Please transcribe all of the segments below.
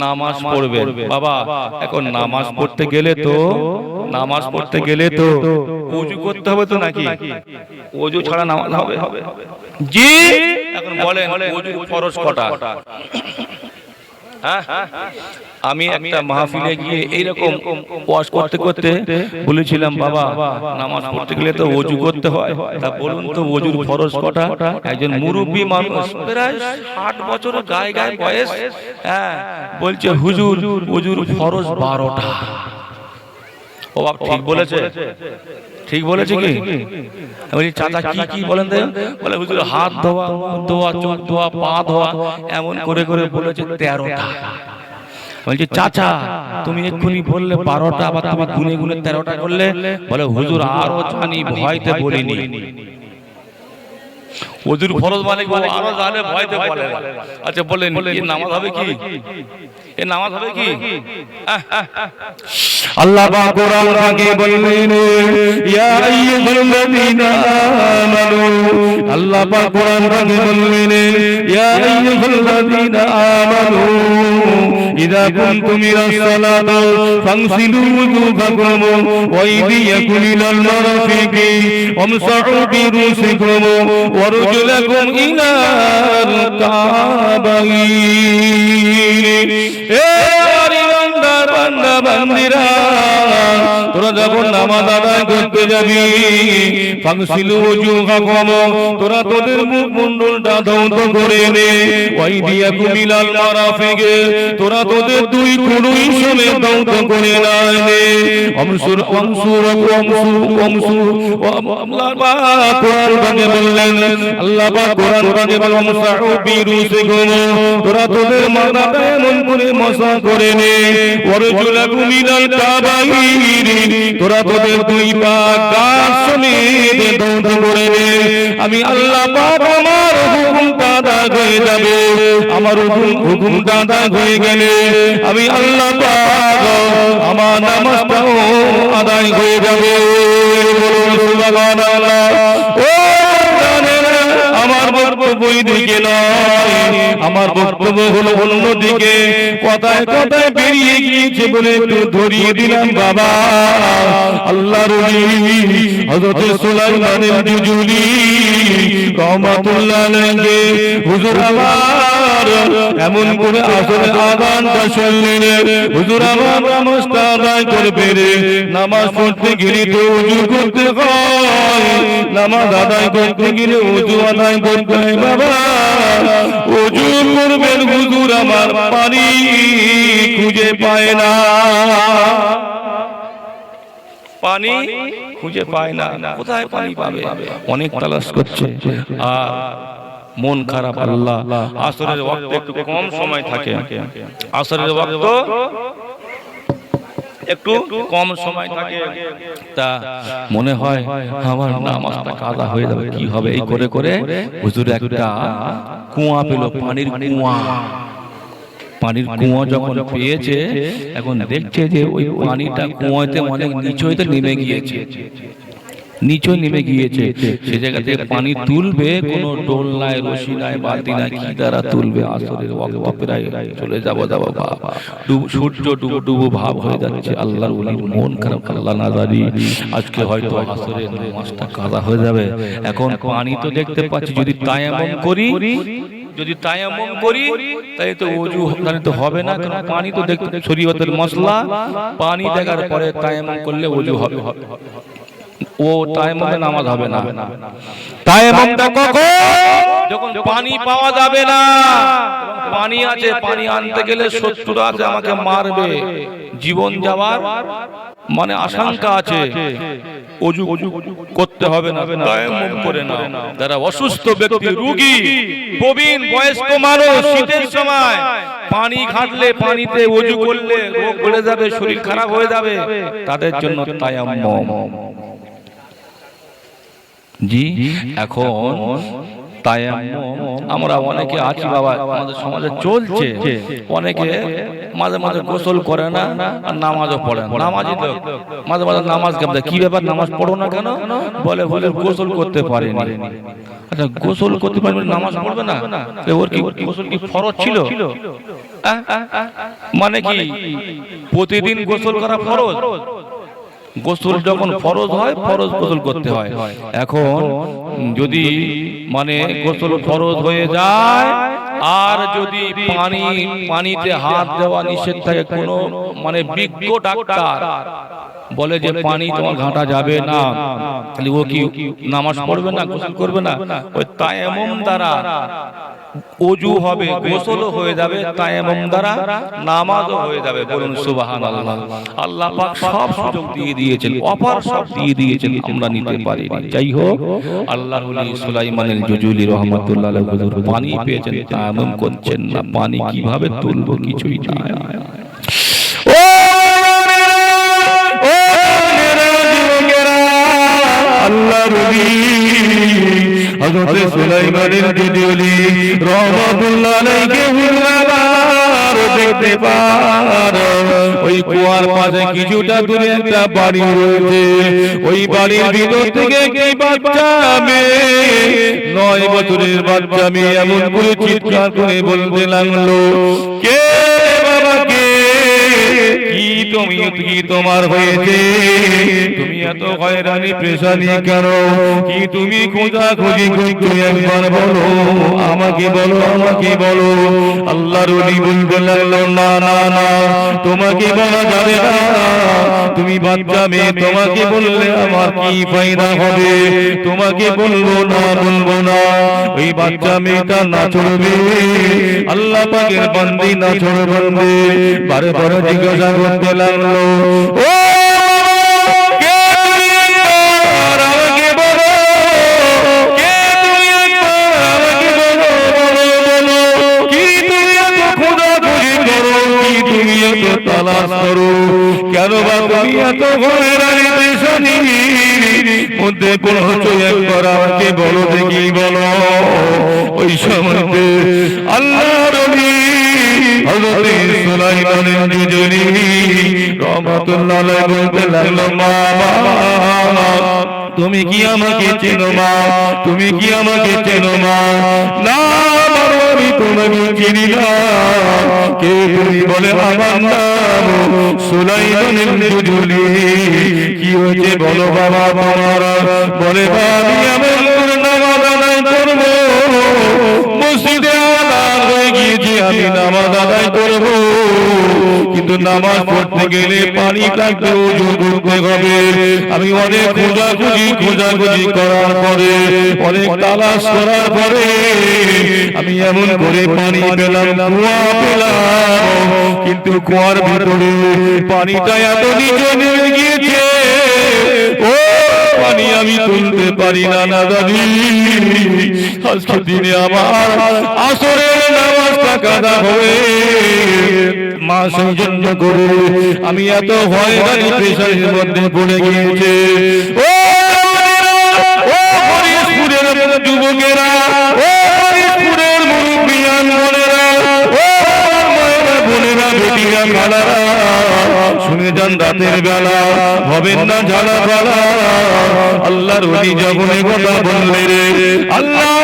নামাজ পড়বে বাবা এখন নামাজ পড়তে গেলে তো নামাজ পড়তে গেলে তো উজু করতে হবে তো নাকি? উজু ছাড়া নামাজ হবে? জি? এখন বলেন উজু ফরজ কটা? আমি একটা মাহফিলে গিয়ে এইরকম ওয়াজ করতে করতে বলেছিলাম বাবা নামাজ পড়তে গেলে তো ওযু করতে হয়। তা বলুন তো ওযুর ফরজ কটা? একজন মুরব্বী মানুষ প্রায় ষাট বছরের গায়ে গায়ে বয়স। হ্যাঁ বলছে হুজুর ওযুর ফরজ বারোটা। ও বাপ ঠিক বলেছে। ঠিক বলেছে কি? আমি বলি চাচা কি কি বলেন বলে হুজুর হাত ধোয়া ধোয়া চোখ ধোয়া পা ধোয়া এমন করে করে বলেছে তেরোটা। বলছি চাচা তুমি এক্ষুনি বললে বারোটা আবার তোমার গুনে গুনে তেরোটা করলে? বলে হুজুর আরও জানি ভয়তে বলিনি। হুজুর ফরজ মানে? ও আরও জানে ভয়তে বলে। আচ্ছা বলেন এ নামাজ হবে কি? এ নামাজ হবে কি। আল্লাহ পাক কোরআন পাকে বললেন ইয়া আইয়ুহাল্লাযীনা আমানু। আল্লাহ পাক কোরআন পাকে বললেন ইয়া আইয়ুহাল্লাযীনা আমানু। ইযা কুনতুম ইলা সালাতি ফাগসিলু ওযুহাকুম ওয়া আইদিয়াকুম ইলাল মারাফিকি ওয়ামসাহু বিরুসিকুম ওয়া রুজুলাকুম এ বান্দার বান্দা বান্দিরা। তোরা যখন নামাজ আদায় করতে যাবি ফাংসিলু ওজুহাকুম তোরা তোদের মুখ মণ্ডলটা ধৌত করে নে ওই দিয়া কুমিলাল মারাফিকে তোরা তোদের দুই কুড়ুই সমেত ধৌত করে না নে অমসুর অমসুর অমসুর অমসুর আল্লাহ পাক কোরআন পাকে বললেন আল্লাহ পাক কোরআন পাকে বলেন অমসাহু বিরুসিকুম তোরা তোদের মাথাটা এমন করে মশা করে নে ওয়ারজুলাকুম মিনাল কাবাইর তোরা তোদের দুই পা গাছ সমেত দৌড় করে আমি আল্লাহ পাক আমার হুকুম দাদা হয়ে যাবে। আমার হুকুম হুকুম দাদা হয়ে গেলে আমি আল্লাহ পাক আমার নামাজটাও আদায় হয়ে যাবে। বলুন সুবহানাল্লাহ। বক্তব্য দিকে আমার বক্তব্য হলো অন্যদিকে। কথায় কথায় বেরিয়ে গিয়েছে বলে একটু ধরিয়ে দিলাম বাবা। আল্লাহ হযরত সুলাইমানের জুজুলি রহমাতুল্লাহ আলাইহি, হুজুর আমার এমন করে আসলে আদানটা শুনলেন। হুজুর, আমার আদায় করবে রে। নামাজ পড়তে গেলে তো উজু করতে হয়। নামাজ আদায় করতে গেলে উজু আদায় করতে হয়, বাবা। উজু করবেন হুজুর, আমার পানি খুঁজে পায় না। পানি খুঁজে পায় না। কোথায় পানি পাবে? অনেক তালাশ করছে। আর মন খারাপ আল্লাহ। আসরের ওয়াক্ত একটু কম সময় থাকে। আসরের ওয়াক্ত একটু কম সময় থাকে। তা মনে হয় আমার নামাজটা কাদা হয়ে যাবে। কি হবে? এই করে করে হুজুর একটা কুয়া পেল পানির কুয়া। পানির কুয়া যখন পেয়েছে এখন দেখছে যে ওই পানিটা কুয়াতে অনেক নিচু হইতে নেমে গিয়েছে। নিচু নেমে গিয়েছে। সে জায়গা থেকে পানি তুলবে কোনো ডোল নাই রশি নাই বালতি নাই কি দ্বারা তুলবে? আসরের ওয়াক্ত প্রায় চলে যাব যাব বাবা। ডুব- সূর্য ডুবো ডুবো ভাব হয়ে যাচ্ছে আল্লাহর ওলির মন খারাপ আল্লাহ নাজারি আজকে হয়তো আসরের নামাজটা কাদা হয়ে যাবে। এখন পানি তো দেখতে পাচ্ছি যদি তায়াম্মুম করি যদি তায়াম্মুম করি তাই তো ওযু তাহলে তো হবে না কারণ পানি তো দেখতে শরীয়তের মশলা পানি দেখার পরে তায়াম্মুম করলে ওযু হবে ও তায়াম্মুমে নামাজ হবে না। কখন? যখন পানি পাওয়া যাবে না। পানি আছে পানি আনতে গেলে শত্রু আছে আমাকে মারবে। জীবন যাওয়ার মানে আশঙ্কা আছে। অজু অজু করতে হবে না করে নাও। যারা অসুস্থ ব্যক্তি রোগী প্রবীণ বয়স্ক মানুষ শীতের সময় পানি ঘাটলে পানিতে অজু করলে রোগ বেড়ে যাবে শরীর খারাপ হয়ে যাবে তাদের জন্য তায়াম্মুম জি, এখন তাই আমরা অনেকে আছি বাবা, আমাদের সমাজে চলছে। অনেকে মাঝে মাঝে গোসল করে না আর নামাজও পড়ে না। নামাজই তো মাঝে মাঝে নামাজ কেমন? কি ব্যাপার? নামাজ পড়ো না কেন? বলে বলে গোসল করতে পারেনি। আচ্ছা গোসল করতে পারবে নামাজ পড়বে না? ওর কি গোসল কি ফরজ ছিল? মানে কি প্রতিদিন গোসল করা ফরজ? গোসল যখন ফরজ হয় ফরজ গোসল করতে হয়। এখন যদি মানে গোসল ফরজ হয়ে যায় আর যদি পানি পানিতে হাত দেওয়া নিষেধ থাকে কোনো মানে বিজ্ঞ ডাক্তার বলে যে পানি তোমার ঘাটা যাবে না। তাহলে ও কি নামাজ পড়বে না গোসল করবে না? ওই তায়াম্মুম দ্বারা অজু হবে গোসলও হয়ে যাবে তায়াম্মুম দ্বারা নামাজও হয়ে যাবে বলুন সুবহানাল্লাহ। আল্লাহ পাক সব সুযোগ দিয়ে দিয়েছেন অপার সব দিয়ে দিয়েছেন আমরা নিতে পারিনি। যাই হোক আল্লাহর ওলি সুলাইমানের জুজুলি রহমাতুল্লাহ আলাইহি হুজুর পানি পেয়েছেন তায়াম্মুম করছেন না। পানি কীভাবে তুলবো কিছুই না হযরত সুলাইমানের জুজুলি রহমাতুল্লাহ আলাইহি হুজুর দেখতে পার। ওই কুয়ার পাশে কিছুটা দূরে একটা বাড়ি রয়েছে। ওই বাড়ির ভিতর থেকে কি বাচ্চা মেয়ে নয় বছরের বাচ্চা মেয়ে এমন করে চিৎকার করে বলতে লাগল কে বাবা কে? কি তুমি? কি তোমার হয়েছে? এত হয়রানি পেশানি কেন? কি তুমি খোঁজা খুঁজি করছ একবার বলো? আমাকে বলো আমাকে বলো। আল্লাহর ওলি বলতে লাগল না না না তোমাকে বলা যাবে না। তুমি বাচ্চা মেয়ে তোমাকে বললে আমার কি ফায়দা হবে? তোমাকে বলব না বলব না। ওই বাচ্চা মেয়েটা না চলবে আল্লাহ পাকের বান্দি না চলবে বারে বারে জিজ্ঞাসা করতে লাগল। ও করো কেন বা তুমি এত ঘরের পেশানি মধ্যে পড়ছো করা আমাকে বলো দেখি বলো ওই সময়তে আল্লাহ রবি হযরতে সুলাইমানের দুজনি রহমাতুল্লাহ বলতে লাগল মা, তুমি কি আমাকে চেনো মা? তুমি কি আমাকে চেনো মা? না আমি তোমাকে চিনি না। কে তুমি বলে আমার নাম? সুলাইমানের জুলি কি হয়েছে বলো বাবা তোমার? বলে, বাবা, আমি আমার নাম আদায় করব আমি নামাজ আদায় করব। কিন্তু নামাজ পড়তে গেলে পানি লাগবে ওজু করতে হবে। আমি অনেক খোঁজাখুঁজি খোঁজাখুঁজি করার পরে, অনেক তালাশ করার পরে, আমি এমন করে পানি পেলাম কুয়া পেলাম। কিন্তু কুয়ার ভিতরে পানিটা এত নিচে নেমে গিয়েছে পানি আমি তুলতে পারি না না দাদি আজকে দিনে আমার আসরের নামাজটা কাদা হবে। মা করে আমি এত গাড়ি পেশারের মধ্যে পড়ে গিয়েছে। ও যুবকেরা, ও ও মায়েরা বোনেরা বেটিরা শুনে যান রাতের বেলা হবেন না ঝাড়া বেলা আল্লাহর ওলি যখন কথা বললে রে আল্লাহ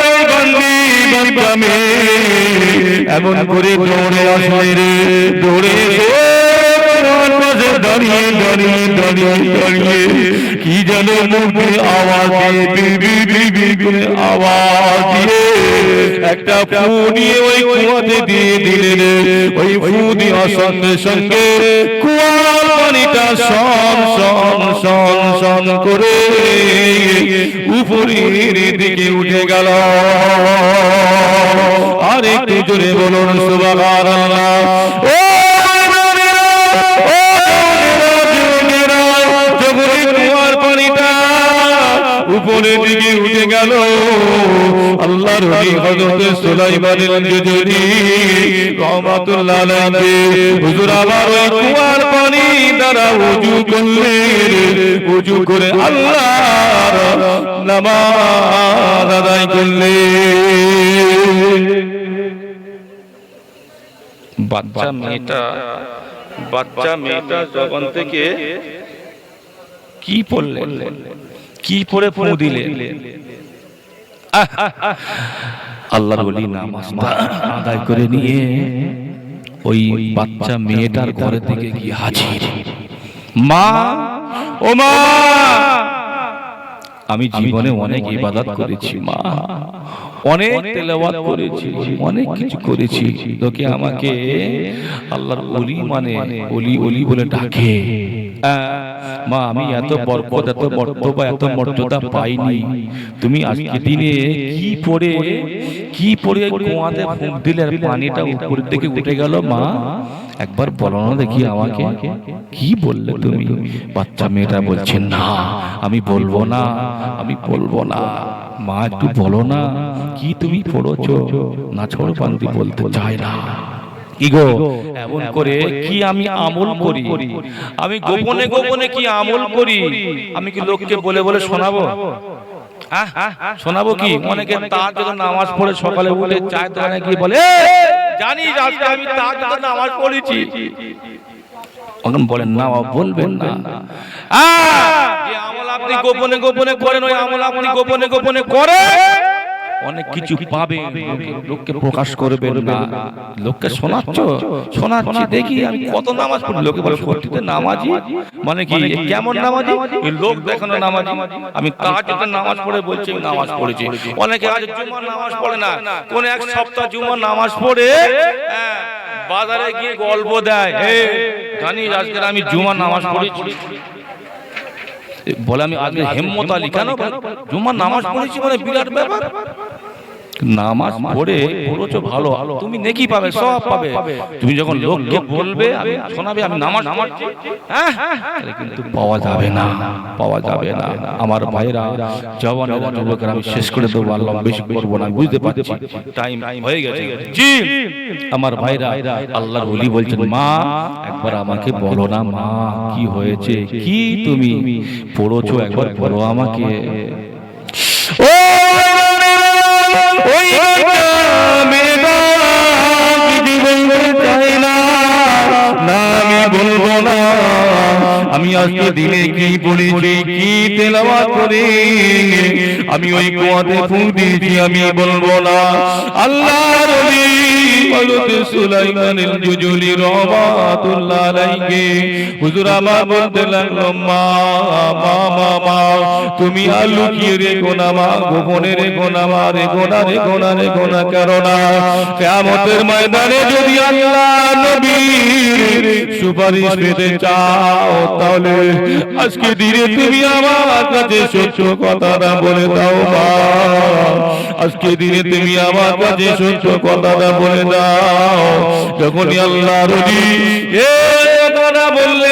এমন করে দৌড়ে আসলে রে, দৌড়ে দাঁড়িয়ে দাঁড়িয়ে দাঁড়িয়ে দাঁড়িয়ে কি যেন মুখে আওয়াজ দিয়ে বি বি বি বি করে আওয়াজ একটা ফু নিয়ে ওই কুয়াতে দিয়ে দিলেন ওই ফু দেওয়ার সঙ্গে সঙ্গে কুয়ার পানিটা সন সন সন সন করে উপরের দিকে উঠে গেল। আর একটু জোরে বলুন, সুবহানাল্লাহ। ও উপরের দিকে উঠে গেল। আল্লাহর ওলি হযরত সুলাইমানের জুজুরি রহমাতুল্লাহ আলাইহি হুজুর আবার ওই কুয়ার পানি দ্বারা ওযু করলেন। ওযু করে আল্লাহর নামাজ আদায় করলেন। বাচ্চা মেয়েটা বাচ্চা মেয়েটা জবান থেকে কি পড়লেন? কি পড়ে ফু দিলে? আল্লাহর বলি আদায় করে নিয়ে ওই বাচ্চা মেয়েটার ঘরের দিকে গিয়ে হাজির। মা! ও মা! আমি জীবনে অনেক ইবাদত করেছি মা। অনেক তেলাওয়াত করেছি অনেক কিছু করেছি। লোকে আমাকে আল্লাহর ওলি মানে ওলি ওলি বলে ডাকে। মা আমি এত বরকত এত এত মর্যাদা পাইনি। তুমি আজকে দিনে কি পড়ে কি পড়ে কুয়াতে ফুঁক দিলে আর পানিটা উপরের দিকে উঠে গেল মা? একবার বলো না দেখি আমাকে। কি বললে তুমি? বাচ্চা মেয়েটা বলছে না আমি বলব না আমি বলব না। মা একটু বলো না কি তুমি পড়েছো? না ছোড় পান্তি বলতে চায় না। কি গো? এমন করে কি আমি আমল করি? আমি গোপনে গোপনে কি আমল করি? আমি কি লোককে বলে বলে শোনাবো? শোনাবো? কি? অনেকে তার যদি নামাজ পড়ে সকালে উঠে চায় তো কি বলে "এ, জানিস আজকে আমি তার যদি নামাজ পড়েছি। তখন বলেন না বলবেন না। আমল আপনি গোপনে গোপনে করেন ওই আমল আপনি গোপনে গোপনে করেন। অনেক কিছু পাবে লোককে প্রকাশ করবেন না। লোককে শোনাচ্ছ শোনাচ্ছি দেখি আমি কত নামাজ পড়ি। লোকে বলে সত্যিতে নামাজি? মানে কি এ কেমন নামাজি? লোক দেখানো নামাজি। আমি তাহাজ্জুদের নামাজ পড়ে বলছি নামাজ পড়েছি। অনেকে আজ জুমার নামাজ পড়ে না। কোন এক সপ্তাহ জুমার নামাজ পড়ে হ্যাঁ, বাজারে গিয়ে গল্প দেয়। এ জানিস আজকে আমি জুমার নামাজ পড়েছি। বলে আমি আজকে হেম্মত আলী কেন জুমার নামাজ পড়েছি মানে বিরাট ব্যাপার। নামাজ পড়ে পড়েছো ভালো। তুমি নেকি পাবে সব পাবে তুমি যখন লোককে বলবে আমি শোনাবে আমি নামাজ পড়ছি। হ্যাঁ তাহলে কিন্তু পাওয়া যাবে না পাওয়া যাবে না আমার ভাইরা যুবকেরা আমি শেষ করে দেবো আল্লাহ বেশি করব না বুঝতে পারছি। টাইম হয়ে গেছে। জি আমার ভাইরা আল্লাহর ওলি বলছেন মা একবার আমাকে বলো না মা কি হয়েছে কি তুমি পড়েছো একবার বলো আমাকে? আমি আজকে দিনে কি বলেছি, কি তেলাওয়াত করে? আমি ওই কুয়াতে ফুঁক দিয়েছি, আমি বলব না। আল্লাহ ওলি হযরত সুলাইমানের জুজুলি রহমাতুল্লাহ আলাইহি। হুজুর আমার বলতে লাগল, মা মা মা মা, তুমি আর লুকিয়ে রেখো না, মা, গোপনে রেখো না, মা, রেখো না রেখো না রেখো না, কেননা কিয়ামতের ময়দানে যদি আল্লাহ নবীর সুপারিশ পেতে চাও, তাহলে আজকে দিনে তুমি আমার কাছে সত্য কথাটা বলে দাও, মা। আজকে দিনে তুমি আমার কাছে সত্য কথাটা বলে দাও যখনই আল্লাহ রুজি এ কথা বললে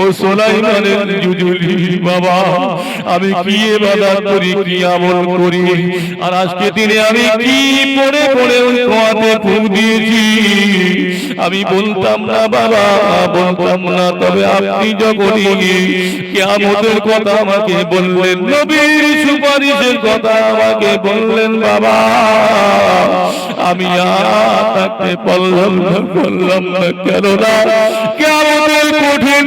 ও জুজুলি, বাবা, আমি কি এবাদত করি, কি আমল করি? আর আজকে দিনে আমি কি পড়ে পড়ে কোয়াতে দিয়েছি? আমি বলতাম না, বাবা, বলতাম না, তবে আপনি যখনই কিয়ামতের কথা আমাকে বললেন নবীর সুপারিশের কথা আমাকে বললেন বাবা। আমি আর থাকতে পারলাম না বললাম না, কেননা কঠিন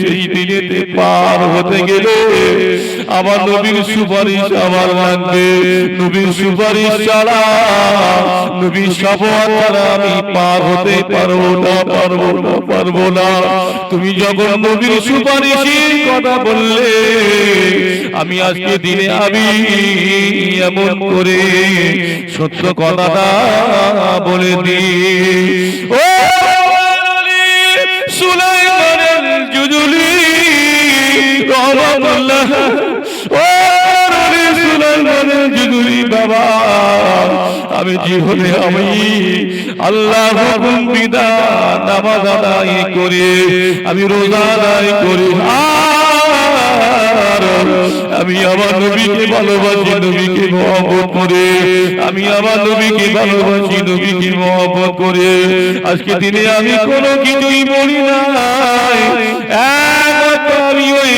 সেই দিনেতে পার হতে গেলে আমার নবীর সুপারিশ আমার লাগবে নবীর সুপারিশ ছাড়া নবীর ছাড়া আমি পার হতে পারব না পারব না পারব না। তুমি যখন নবীর সুপারিশের কথা বললে, আমি আজকে দিনে আমি এমন করে সত্য কথাটা বলে দিই। ও আমি জীবনে আমি আল্লাহ হুকুম নামাজ আদায় করে, আমি রোজা আদায় করি। আমি আমার নবীকে ভালোবাসি, নবীকে মহব্বত করে। আমি আমার নবীকে ভালোবাসি, নবীকে মহব্বত করে। আজকে দিনে আমি কোনো কিছুই বলি নাই। আমি ওই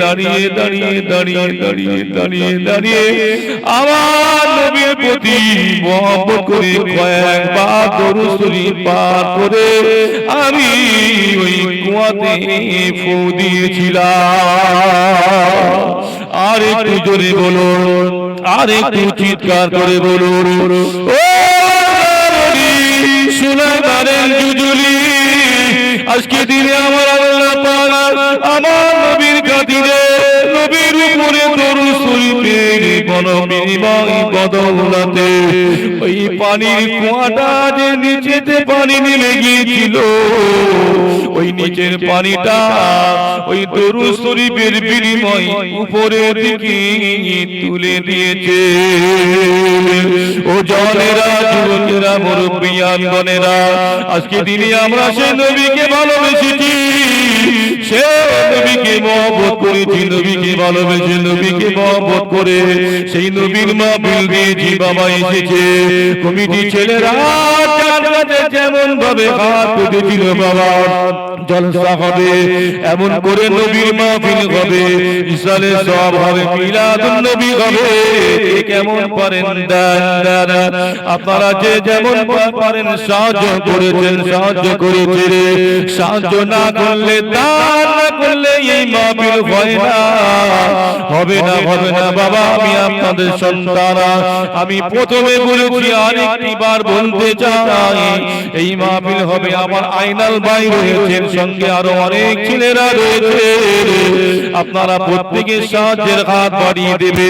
দাঁড়িয়ে দাঁড়িয়ে দাঁড়িয়ে দাঁড়িয়ে দাঁড়িয়ে দাঁড়িয়ে। আমার করে কুয়াতে ফু দিয়েছিলাম। আর একটু জোরে আর একটু চিৎকার করে জুজুলি, আজকে কোন বিনিময় বদলাতে। ওই পানির কুয়াটা যে নিচেতে পানি নেমে গিয়েছিল। ওই নিচের পানিটা ওই দরুদ শরীফের বিনিময় উপরের দিকে তুলে দিয়েছে। ও জনেরা যুবকেরা মুরব্বিয়ান গনেরা আজকে দিনে আমরা সেই নবীকে ভালোবেসেছি। সে নবীকে মহব্বত করেছি নবীকে ভালোবেসে নবীকে মহব্বত করে, সেই নবীর মা বিল দিয়েছি বাবা এসেছে। কমিটি ছেলেরা যেমন ভাবে হাত পেতেছিল বাবা, জলসা হবে, এমন করে নবীর মাহফিল হবে। ইসালে সব হবে, মিলাদুন নবী হবে। কেমন পারেন আপনারা যে যেমন পারেন সাহায্য করেছেন, সাহায্য করেছে সাহায্য না করলে দান করলে এই মাহফিল হয় না। হবে না হবে না, বাবা, আমি আপনাদের আমি প্রথমে বলেছি বলতে চাই। এই মাহফিল হবে আমার আইনাল ভাই রয়েছেন সঙ্গে আরও অনেক ছেলেরা রয়েছে। আপনারা প্রত্যেকে সাহায্যের হাত বাড়িয়ে দেবে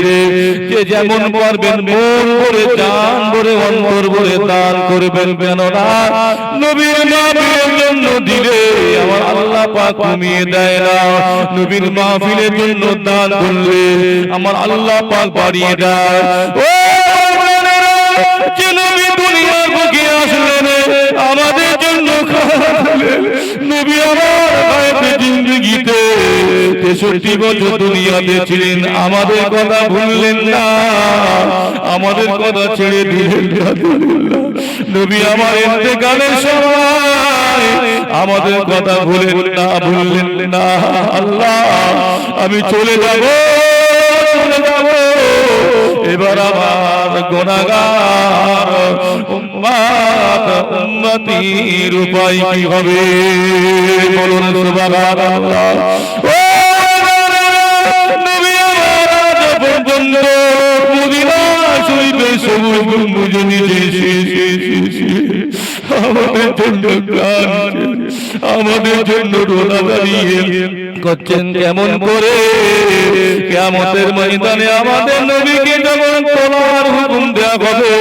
যে যেমন পারবেন, মন জান ভরে, অন্তর ভরে দান করবেন। কেননা, নবীর মাহফিলের জন্য দিলে আমার আল্লাহ পাক কমিয়ে দেয় না। নবীর মাহফিলের জন্য দান করলে আমার আল্লাহ পাক বাড়িয়ে দেয়। দুনিয়ার আসলেন, আমাদের জন্য তেষট্টি বছর দুনিয়াতে ছিলেন। আমাদের কথা ভুললেন না। আমাদের কথা ছেড়ে দিলেন। নবী আমার ইন্তেকালের সময় আমাদের কথা ভুলেন না ভুললেন না আল্লাহ আমি চলে যাব চলে যাব এবার আমার গোনাগার উম্মাত উম্মতির উপায় কি হবে? বলুন সুবহানাল্লাহ। ও নবী আমার বন্ধ মদিনা শরীফে সবুজ গম্বুজ শি। আমাদের জন্য আমাদের জন্য রোনা দাঁড়িয়ে করছেন কেমন করে? কেমতের ময়দানে আমাদের নবীকে যখন হুকুম হবে।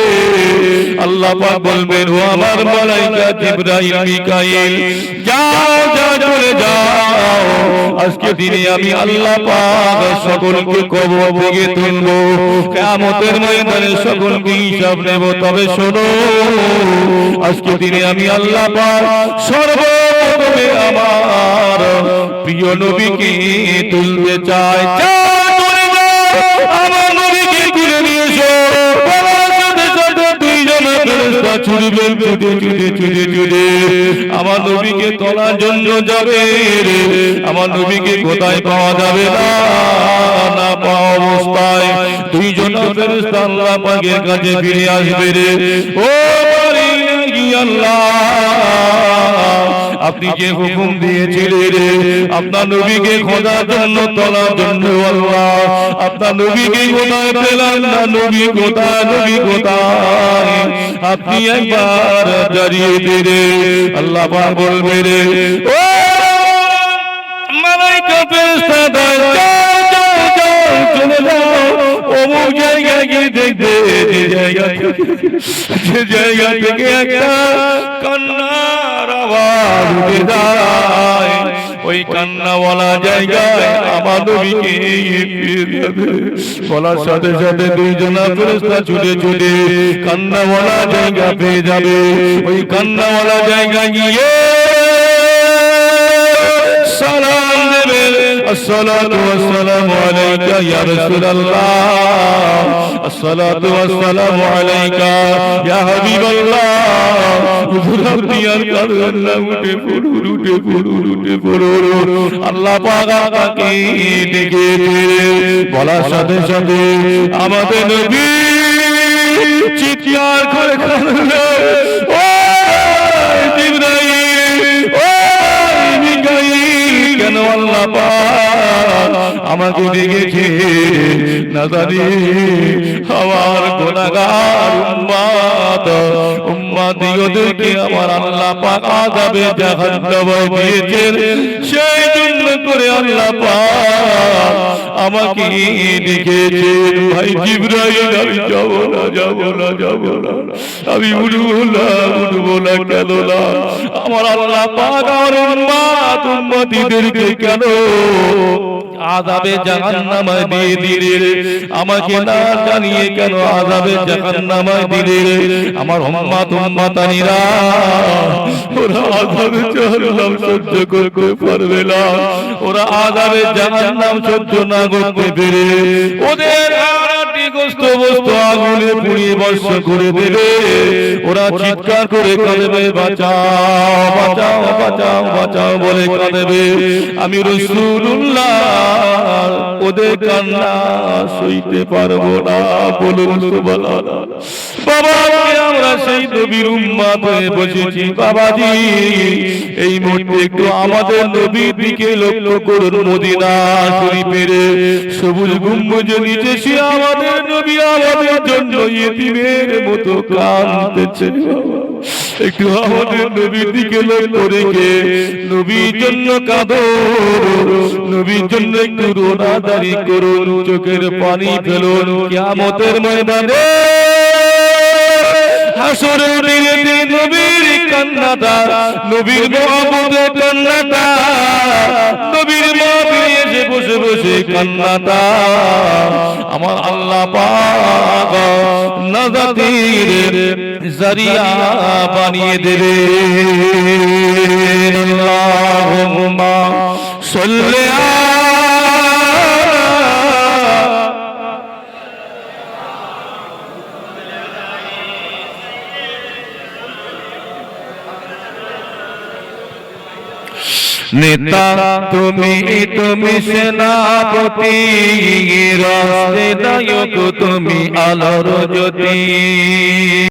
আল্লাহ পাক বলবেন, ও আমার মালাইকা মিকাইল, যাও চলে যাও। আজকে দিনে আমি আল্লাহ পাক সকলকে কবর তুলবো। কিয়ামতের ময়দানে সকলকে হিসাব নেব। তবে শোনো, আজকে দিনে আমি আল্লাহ পাক সর্বপ্রথমে আমার প্রিয় নবীকে তুলতে চাই। ছুটবেন ছুটে ছুটে ছুটে আমার নবীকে তোলার জন্য যাবে আমার নবীকে কোথায় পাওয়া যাবে না? পাওয়া অবস্থায় আল্লাহ কাছে ফিরে আসবে রে। ও আপনি যে হুকুম দিয়েছিলেন আপনার নবীকে খোঁজার জন্য, তোলার জন্য আল্লাহ। আপনার নবীকে কোথায় পেলাম না? নবী কোথায় নবী কোথায়? আপনি একবার দাঁড়িয়ে দিলে আল্লাহ বলবে রে ও মালাইকা ফেরেশতা দাও যাও যাও যাও চলে যাও অমুক জায়গায় গিয়ে দেখবে যে জায়গা যে জায়গা থেকে একটা কান্নার আওয়াজ উঠে যায়। ওই কান্নাওয়ালা জায়গায় আমার নবীকে বলার সাথে সাথে দুইজনা ফেরেশতা ছুটে ছুটে কান্নাওয়ালা জায়গা পেয়ে যাবে। ওই কান্নাওয়ালা জায়গা গিয়ে সালাম দেবে। আসসালাতু ওয়াসসালামু আলাইকা ইয়া রাসূলুল্লাহ। বলার সাথে সাথে আমাদের চিৎকার করে আল্লাহ আমাকে দেখেছে না জানি আমার গুনাহগার উম্মত উম্মতিদেরকে আমার আল্লাহ পাক আযাবে জাহান্নামে দিয়েছেন। সেই জন্য করে আল্লাহ পাক আমাকে ডেকেছেন ভাই জিবরাইল আমি যাব না যাব না যাব না আমি উঠবো না উঠবো না। কেন না? আমার আল্লাহ পাক আমার উম্মত উম্মতিদেরকে কেন? আযাবে জাহান্নামে দিয়ে দিলে। আমাকে না জানিয়ে কেন আযাবে জাহান্নামে দিলে? আমার উম্মত উম্মতানিরা ওরা আযাবে জাহান্নাম সহ্য করতে পারবে না। ওরা আযাবে জাহান্নাম সহ্য না করতে পেরে ওদের আমি ওদের কান্না সইতে পারব না বলুন বাবা আমরা সেই নবীর উম্মাত হয়ে বসেছি বাবাজি। এই মুহূর্তে একটু আমাদের নবীর দিকে লক্ষ্য করুন মদিনা শরীফের। সবুজ গম্বুজ নিচে সে আমাদের নবী আমাদের জন্য মতো কাঁদতেছে একটু আমাদের নবীর দিকে লক্ষ্য রেখে নবীর জন্য নবীর জন্য একটু রোনাদারি করুন, চোখের পানি ফেলুন। কিয়ামতের ময়দানে হাসরের দিনে নবীর কান্নাটা নবীর মহব্বতের কান্নাটা নবীর মহব্বতে এসে বসে বসে কান্নাটা আমার আল্লাহ পাক নাজাতির জারিয়া বানিয়ে দেবে আল্লাহুম্মা সাল্লি আলা নেতা তুমি তুমি সেনাপতি রাষ্ট্রে নায়ক তুমি আলোর জ্যোতি।